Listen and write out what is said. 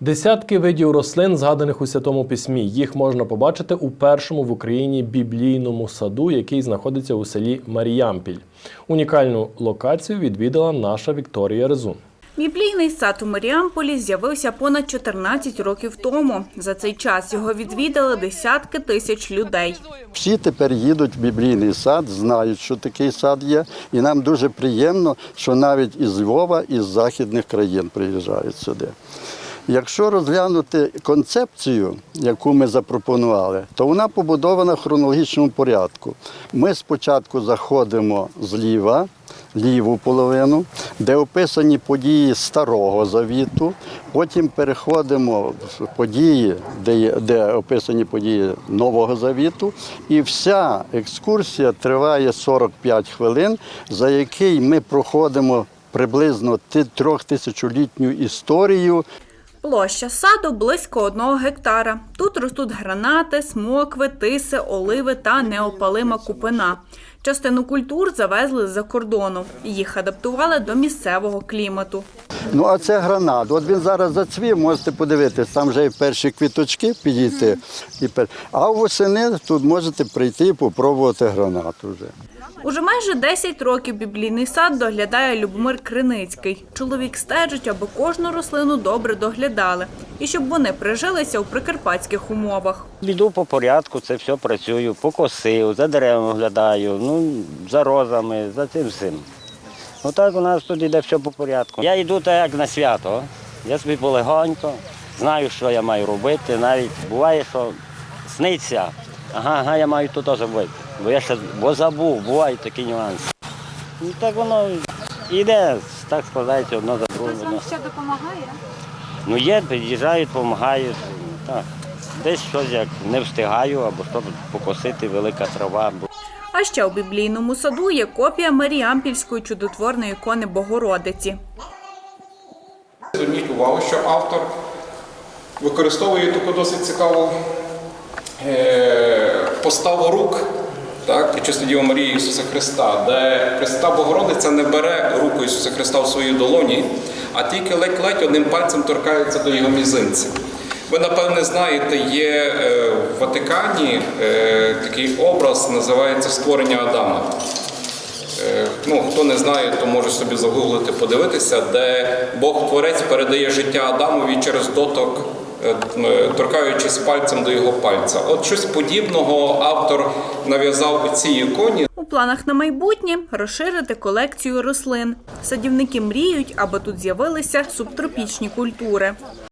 Десятки видів рослин, згаданих у Святому Письмі. Їх можна побачити у першому в Україні біблійному саду, який знаходиться у селі Маріямпіль. Унікальну локацію відвідала наша Вікторія Резун. Біблійний сад у Маріамполі з'явився понад 14 років тому. За цей час його відвідали десятки тисяч людей. Всі тепер їдуть в біблійний сад, знають, що такий сад є, і нам дуже приємно, що навіть із Львова, із західних країн приїжджають сюди. Якщо розглянути концепцію, яку ми запропонували, то вона побудована в хронологічному порядку. Ми спочатку заходимо зліва, ліву половину, де описані події Старого Завіту, потім переходимо в події, де, де описані події Нового Завіту, і вся екскурсія триває 45 хвилин, за який ми проходимо приблизно трьохтисячолітню історію Площа саду близько одного гектара. Тут ростуть гранати, смокви, тиси, оливи та неопалима купина. Частину культур завезли з-за кордону. Їх адаптували до місцевого клімату. Ну, а це гранат. От він зараз зацвів, можете подивитися, там вже і перші квіточки підійти. І пер... А восени тут можете прийти і попробувати гранат уже. Уже майже 10 років біблійний сад доглядає Любомир Криницький. Чоловік стежить, аби кожну рослину добре доглядали і щоб вони прижилися у прикарпатських умовах. Йду по порядку, це все працюю, покосив, за деревами оглядаю, ну, за розами, за цим всім. Отак у нас тут йде все по порядку. Я йду так, як на свято. Я собі полегонько, знаю, що я маю робити. Навіть буває, що сниться. Ага, ага, я маю тут зробити. Бо я ще бо забув, бувають такі нюанси. І так воно йде, так складається одно за другим. Вам ще допомагає? Ну є, під'їжджають, допомагають. Так. Десь щось як не встигаю, або щоб покосити велика трава. А ще у біблійному саду є копія Маріампільської чудотворної ікони Богородиці. Зверніть увагу, що автор використовує таку досить цікаву е, поставу рук так, і чисто Марії Ісуса Христа, де Христа Богородиця не бере руку Ісуса Христа в свої долоні, а тільки ледь-ледь одним пальцем торкається до його мізинця. Ви, напевне, знаєте, є е, в Ватикані е, такий образ, називається створення Адама. Е, Ну, хто не знає, то може собі загуглити, подивитися, де Бог Творець передає життя Адамові через доток, торкаючись пальцем до його пальця. От щось подібного автор нав'язав у цій іконі. У планах на майбутнє розширити колекцію рослин. Садівники мріють, аби тут з'явилися субтропічні культури.